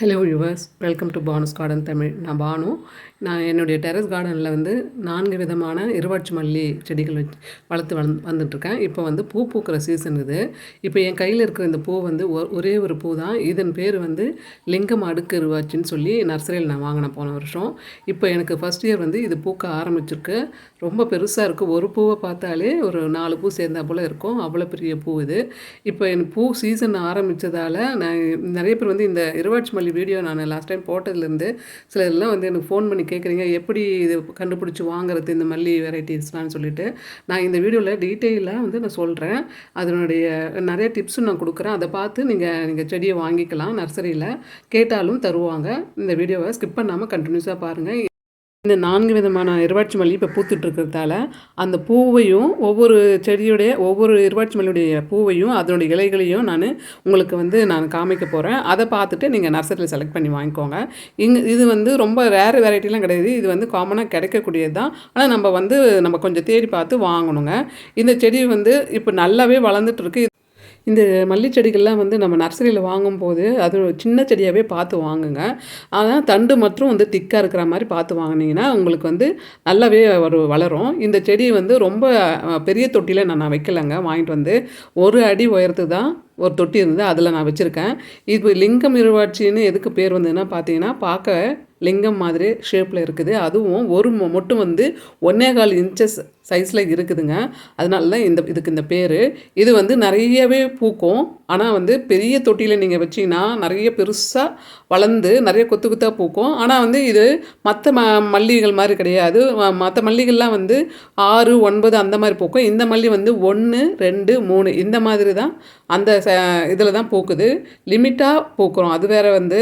Hello yours welcome to Banu's garden Tamil நான் பானு. நான் என்னுடைய டெரஸ் கார்டனில் வந்து நான்கு விதமான இருவாட்சி மல்லி செடிகள் வச்சு வளர்த்து வள வந்துட்டுருக்கேன். இப்போ வந்து பூ பூக்கிற சீசன் இது. இப்போ என் கையில் இருக்கிற இந்த பூ வந்து ஒ- ஒரே ஒரு பூ தான். இதன் பேர் வந்து லிங்கம் அடுக்கு இருவாச்சின்னு சொல்லி நர்சரியில் நான் வாங்கினேன் போன வருஷம். இப்போ எனக்கு ஃபஸ்ட் இயர் வந்து இது பூக்க ஆரம்பிச்சிருக்கு. ரொம்ப பெருசாக இருக்குது ஒரு பூவை பார்த்தாலே ஒரு நாலு பூ சேர்ந்தா போல் இருக்கும். அவ்வளோ பெரிய பூ இது. இப்போ என் பூ சீசன் ஆரம்பித்ததால் நான் நிறைய பேர் வந்து இந்த இருவாட்சி மல்லி வீடியோ நான் லாஸ்ட் டைம் போட்டதுலேருந்து சிலர்லாம் வந்து எனக்கு ஃபோன் பண்ணி கேட்குறீங்க எப்படி இது கண்டுபிடிச்சி வாங்குறது? இந்த மல்லி வெரைட்டிஸ்லாம் சொல்லிட்டு நான் இந்த வீடியோவில் டீட்டெயிலாக வந்து நான் சொல்கிறேன் அதனுடைய நிறைய டிப்ஸும் நான் கொடுக்குறேன். அதை பார்த்து நீங்கள் நீங்கள் செடியை வாங்கிக்கலாம் நர்சரியில் கேட்டாலும் தருவாங்க. இந்த வீடியோவை ஸ்கிப் பண்ணாமல் கண்டினியூஸாக பாருங்கள் இந்த நான்கு விதமான இருவாட்சி மல்லி இப்போ பூத்துட்டு இருக்கிறதால அந்த பூவையும் ஒவ்வொரு செடியுடைய ஒவ்வொரு இருவாட்சி மல்லியுடைய பூவையும் அதனுடைய இலைகளையும் நான் உங்களுக்கு வந்து நான் காமிக்க போகிறேன் அதை பார்த்துட்டு நீங்கள் நர்சரியில் செலக்ட் பண்ணி வாங்கிக்கோங்க. இங்கே இது வந்து ரொம்ப ரேர் வெரைட்டிலாம் கிடையாது. இது வந்து காமனாக கிடைக்கக்கூடியது தான். ஆனால் நம்ம வந்து நம்ம கொஞ்சம் தேடி பார்த்து வாங்கணுங்க. இந்த செடி வந்து இப்போ நல்லாவே வளர்ந்துட்டு இருக்கு இந்த மல்லி செடிகள்லாம் வந்து நம்ம நர்சரியில் வாங்கும்போது அது ஒரு சின்ன செடியாகவே பார்த்து வாங்குங்க. ஆனால் தண்டு மற்றும் வந்து திக்காக இருக்கிற மாதிரி பார்த்து வாங்கினீங்கன்னா உங்களுக்கு வந்து நல்லாவே ஒரு வளரும். இந்த செடி வந்து ரொம்ப பெரிய தொட்டியில் நான் நான் வைக்கலைங்க. வாங்கிட்டு வந்து ஒரு அடி உயரத்துக்கு தான் ஒரு தொட்டி இருந்தது. அதில் நான் வச்சுருக்கேன். இது லிங்கம் இருவாட்சின்னு எதுக்கு பேர் வந்ததுன்னா பார்த்தீங்கன்னா பார்க்க லிங்கம் மாதிரி ஷேப்பில் இருக்குது. அதுவும் ஒரு மொட்டும் வந்து ஒன்னே கால் இன்ச்சஸ் சைஸில் இருக்குதுங்க. அதனால தான் இந்த இதுக்கு இந்த பேர். இது வந்து நிறையவே பூக்கும். ஆனால் வந்து பெரிய தொட்டியில் நீங்கள் வச்சீங்கன்னா நிறைய பெருசாக வளர்ந்து நிறைய கொத்து கொத்தாக பூக்கும். ஆனால் வந்து இது மற்ற ம மல்லிகள் மாதிரி கிடையாது. மற்ற மல்லிகள்லாம் வந்து ஆறு ஒன்பது அந்த மாதிரி பூக்கும். இந்த மல்லி வந்து ஒன்று ரெண்டு மூணு இந்த மாதிரி தான் அந்த இதில் தான் பூக்குது. லிமிட்டாக பூக்குறோம். அது வேறு வந்து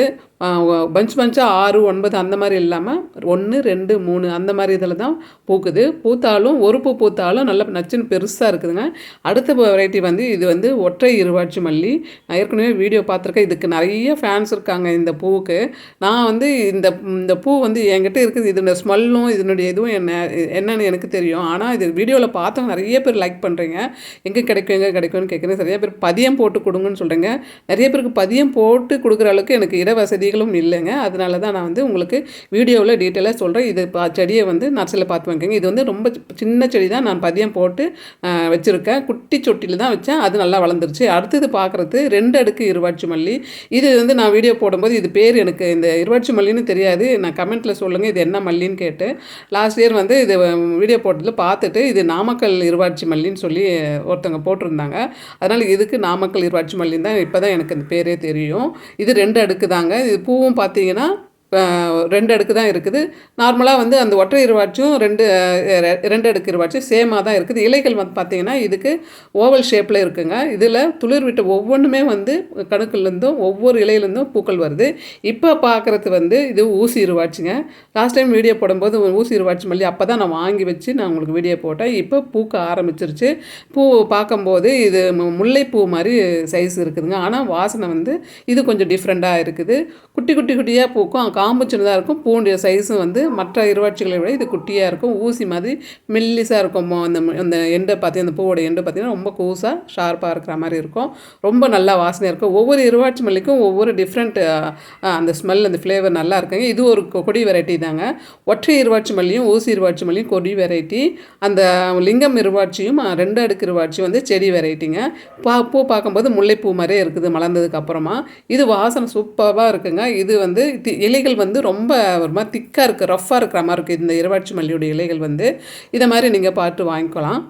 பஞ்ச் பஞ்சாக ஆறு ஒன்பது அந்த மாதிரி இல்லாமல் ஒன்று ரெண்டு மூணு அந்த மாதிரி இதில் தான் பூக்குது. பூத்தாலும் ஒரு பூ பூத்தாலும் நல்ல நச்சுன்னு பெருசாக இருக்குதுங்க. அடுத்த வெரைட்டி வந்து இது வந்து ஒற்றை இருவாட்சி மல்லி. நான் ஏற்கனவே வீடியோ பார்த்துருக்கேன். இதுக்கு நிறைய ஃபேன்ஸ் இருக்காங்க இந்த பூவுக்கு. நான் வந்து இந்த இந்த பூ வந்து என்கிட்ட இருக்குது. இதனுடைய ஸ்மெல்லும் இதனுடைய இதுவும் என்ன என்னன்னு எனக்கு தெரியும். ஆனால் இது வீடியோவில் பார்த்தவங்க நிறைய பேர் லைக் பண்ணுறீங்க எங்கே கிடைக்கும் எங்கே கிடைக்கும்னு கேட்குறேன் நிறைய பேர் பதியம் போட்டு கொடுங்கன்னு சொல்கிறீங்க நிறைய பேருக்கு பதியம் போட்டு கொடுக்குற அளவுக்கு எனக்கு இட வசதிகளும் இல்லைங்க. அதனால தான் நான் வந்து உங்களுக்கு வீடியோவில் டீட்டெயிலாக சொல்கிறேன் இது பா செடியை வந்து நர்சரியில் பார்த்து வாங்கிக்கோங்க. இது வந்து ரொம்ப சின்ன செடி தான் நான் பதியம் போட்டு வச்சுருக்கேன். குட்டி சொட்டியில் தான் வச்சேன். அது நல்லா வளர்ந்துருச்சு. அடுத்தது பார்க்குறது ரெண்டு அடுக்கு இருவாட்சி மல்லி. இது வந்து நான் வீடியோ போடும்போது இது பேர் எனக்கு இந்த இருவாட்சி மல்லின்னு தெரியாது. நான் கமெண்ட்டில் சொல்லுங்கள் இது என்ன மல்லின்னு கேட்டு. லாஸ்ட் இயர் வந்து இது வீடியோ போட்டதில் பார்த்துட்டு இது நாமக்கல் இருவாட்சி மல்லின்னு சொல்லி ஒருத்தவங்க போட்டிருந்தாங்க. அதனால் இதுக்கு நாமக்கல் இருவாட்சி மல்லின்னு தான் இப்போ தான் எனக்கு இந்த பேரே தெரியும். இது ரெண்டு அடுக்கு தாங்க இது பூவும் பார்த்தீங்கன்னா ரெண்டு அடுக்கு தான் இருக்குது. நார்மலாக வந்து அந்த ஒற்றை இருவாட்சியும் ரெண்டு ரெண்டு அடுக்கு இருவாட்சியும் சேமாக தான் இருக்குது. இலைகள் வந்து பார்த்திங்கன்னா இதுக்கு ஓவல் ஷேப்பில் இருக்குங்க. இதில் துளிர் விட்ட ஒவ்வொன்றுமே வந்து கணுக்குலேருந்தும் ஒவ்வொரு இலையிலேருந்தும் பூக்கள் வருது. இப்போ பார்க்குறது வந்து இது ஊசி இருவாட்சிங்க லாஸ்ட் டைம் வீடியோ போடும்போது ஊசி இருவாட்சி மல்லி அப்போ தான் நான் வாங்கி வச்சு நான் உங்களுக்கு வீடியோ போட்டேன். இப்போ பூக்க ஆரம்பிச்சிருச்சு. பூ பார்க்கும்போது இது மு- முல்லைப்பூ மாதிரி சைஸ் இருக்குதுங்க. ஆனால் வாசனை வந்து இது கொஞ்சம் டிஃப்ரெண்ட்டாக இருக்குது. குட்டி குட்டி குட்டியாக பூக்கும். காம்பு சின்னதாக இருக்கும் பூண்டிய சைஸும் வந்து மற்ற இருவாட்சிகளை விட இது குட்டியாக இருக்கும். ஊசி மாதிரி மெல்லிஸாக இருக்கும். அந்த அந்த எண்டை பார்த்தி அந்த பூவோட எண்டை பார்த்திங்கன்னா ரொம்ப கூசாக ஷார்ப்பாக இருக்கிற மாதிரி இருக்கும். ரொம்ப நல்லா வாசனையாக இருக்கும். ஒவ்வொரு இருவாட்சி மல்லிக்கும் ஒவ்வொரு டிஃப்ரெண்ட் அந்த ஸ்மெல் அந்த ஃப்ளேவர் நல்லா இருக்குங்க. இது ஒரு கொ- கொடி வெரைட்டி தாங்க. ஒற்றை இருவாட்சி மல்லியும் ஊசி இருவாட்சி மல்லியும் கொடி வெரைட்டி அந்த லிங்கம் இருவாட்சியும் ரெண்டு அடுக்கு இருவாட்சியும் வந்து செடி வெரைட்டிங்க பா பூ பார்க்கும்போது முல்லைப்பூ மாதிரியே இருக்குது மலர்ந்ததுக்கு அப்புறமா. இது வாசனை சூப்பராக இருக்குங்க. இது வந்து இலைகள் இலைகள் வந்து ரொம்ப ஒரு மாதிரி திக்காக இருக்குது ரஃப்பாக இருக்கிற மாதிரி இருக்குது இந்த இருவாட்சி மல்லியோட இலைகள் வந்து. இதை மாதிரி நீங்கள் பார்த்து வாங்கிக்கலாம்.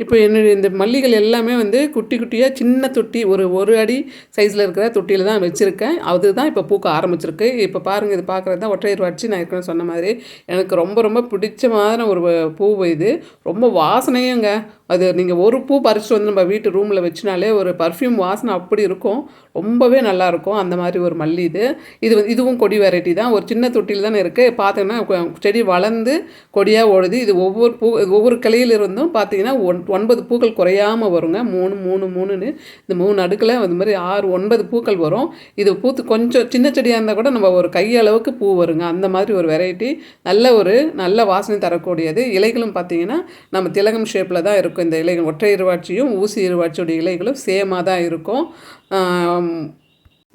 இப்போ என்னுடைய இந்த மல்லிகள் எல்லாமே வந்து குட்டி குட்டியாக சின்ன தொட்டி ஒரு ஒரு அடி சைஸில் இருக்கிற தொட்டியில் தான் வச்சுருக்கேன். அதுதான் இப்போ பூக்க ஆரம்பிச்சிருக்கு. இப்போ பாருங்கள் இது பார்க்குறது தான் ஒற்றையர் வச்சு நான் ஏற்கனவே சொன்ன மாதிரி. எனக்கு ரொம்ப ரொம்ப பிடிச்சமான ஒரு பூ இது. ரொம்ப வாசனையுங்க. அது நீங்கள் ஒரு பூ பறிச்சுட்டு வந்து நம்ம வீட்டு ரூமில் வச்சினாலே ஒரு பர்ஃப்யூம் வாசனை அப்படி இருக்கும். ரொம்பவே நல்லாயிருக்கும் அந்த மாதிரி ஒரு மல்லி இது. இது இதுவும் கொடி வெரைட்டி தான். ஒரு சின்ன தொட்டியில் தானே இருக்குது பார்த்தீங்கன்னா செடி வளர்ந்து கொடியாக ஓடுது. இது ஒவ்வொரு பூ ஒவ்வொரு கிளையிலிருந்தும் பார்த்தீங்கன்னா ஒன் ஒன்பது பூக்கள் குறையாமல் வருங்க. மூணு மூணு மூணுன்னு. இந்த மூணு அடுக்கில் அது மாதிரி ஆறு ஒன்பது பூக்கள் வரும். இது பூத்து கொஞ்சம் சின்ன செடியாக இருந்தால் கூட நம்ம ஒரு கையளவுக்கு பூ வருங்க. அந்த மாதிரி ஒரு வெரைட்டி நல்ல ஒரு நல்ல வாசனை தரக்கூடியது. இலைகளும் பார்த்தீங்கன்னா நம்ம திலகம் ஷேப்பில் தான் இருக்கும். இந்த இலைகள் ஒற்றை இருவாட்சியும் ஊசி இருவாட்சியோட இலைகளும் சேமாக தான் இருக்கும்.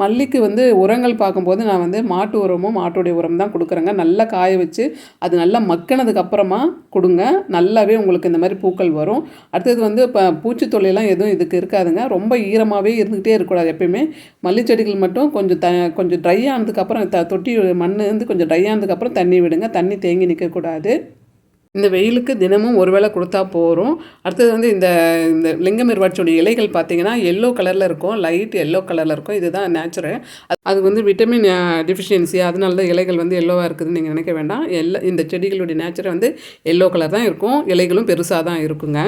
மல்லிக்கு வந்து உரங்கள் பார்க்கும்போது நான் வந்து மாட்டு உரமும் மாட்டுடைய உரம் தான் கொடுக்குறேங்க. நல்லா காய வச்சு அது நல்லா மக்கினதுக்கு அப்புறமா கொடுங்க. நல்லாவே உங்களுக்கு இந்த மாதிரி பூக்கள் வரும். அடுத்தது வந்து இப்போ பூச்சி பூச்சித்தொல்லையெல்லாம் எதுவும் இதுக்கு இருக்காதுங்க. ரொம்ப ஈரமாகவே இருந்துக்கிட்டே இருக்கக்கூடாது எப்பயுமே. மல்லி செடிகள் மட்டும் கொஞ்சம் த கொஞ்சம் ட்ரை ஆனதுக்கப்புறம் த தொட்டி மண் வந்து கொஞ்சம் ட்ரை ஆனதுக்கப்புறம் தண்ணி விடுங்க. தண்ணி தேங்கி நிற்கக்கூடாது. இந்த வெயிலுக்கு தினமும் ஒரு வேளை கொடுத்தா போகிறோம் அடுத்தது வந்து இந்த இந்த லிங்கம் இலைகள் பார்த்தீங்கன்னா எல்லோ கலரில் இருக்கும். லைட் எல்லோ கலரில் இருக்கும். இதுதான் நேச்சுரல் அது வந்து விட்டமின் டிஃபிஷியன்சி அதனால தான் இலைகள் வந்து எல்லோவாக இருக்குதுன்னு நீங்கள் நினைக்க வேண்டாம். எல்லா இந்த செடிகளுடைய நேச்சர் வந்து எல்லோ கலர் தான் இருக்கும். இலைகளும் பெருசாக தான் இருக்குங்க.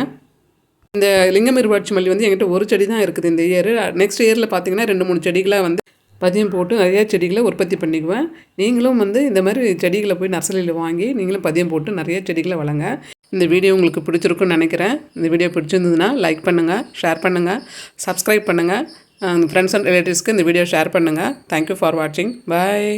இந்த லிங்கமிருவாட்சி மல்லி வந்து என்கிட்ட ஒரு செடி தான் இருக்குது இந்த இயர் நெக்ஸ்ட் இயரில் பார்த்தீங்கன்னா ரெண்டு மூணு செடிகளாக வந்து பதியம் போட்டு நிறையா செடிகளை உற்பத்தி பண்ணிக்குவேன். நீங்களும் வந்து இந்த மாதிரி செடிகளை போய் நர்சரியில் வாங்கி நீங்களும் பதியம் போட்டு நிறைய செடிகளை வளங்க. இந்த வீடியோ உங்களுக்கு பிடிச்சிருக்குன்னு நினைக்கிறேன். இந்த வீடியோ பிடிச்சிருந்ததுன்னா லைக் பண்ணுங்கள் ஷேர் பண்ணுங்கள் சப்ஸ்கிரைப் பண்ணுங்கள் ஃப்ரெண்ட்ஸ் அண்ட் ரிலேட்டிவ்ஸ்க்கு இந்த வீடியோ ஷேர் பண்ணுங்கள் தேங்க்யூ ஃபார் வாட்சிங் பாய்